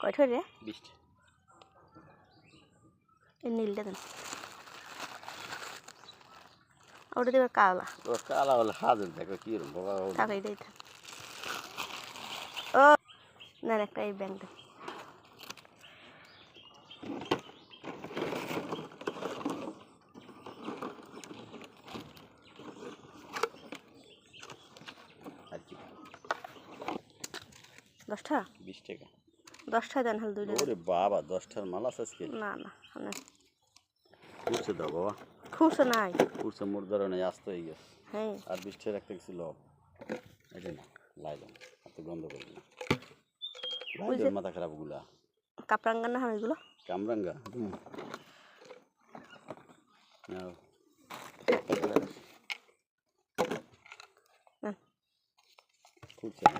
কয়টা রে বিশটা এই নীলটা দেন। ওটা দেবে কালা। ও কালা হলে হাজার দেখো কি রকম বাবা ও টাকা এটাই থাক। ও না না, একটা এই ব্যাংক দেন। দশটা? বিশ টাকা। দশটা দেন হলে দুইটা ওরে বাবা দশটার মাল আছে আজকে? না না না উঠছে দাও বাবা। নাই। উঠছে মোর ধরনের আস্ত হয়ে গেছে। হ্যাঁ। আর বিশ টাকা রাখতে গেছিল। এটা না লাইলাম এত গন্ধ করবি না। মাথা খারাপগুলা কাপড়াঙ্গা না এগুলো কামরাঙ্গা? নাও। খুঁজছে না।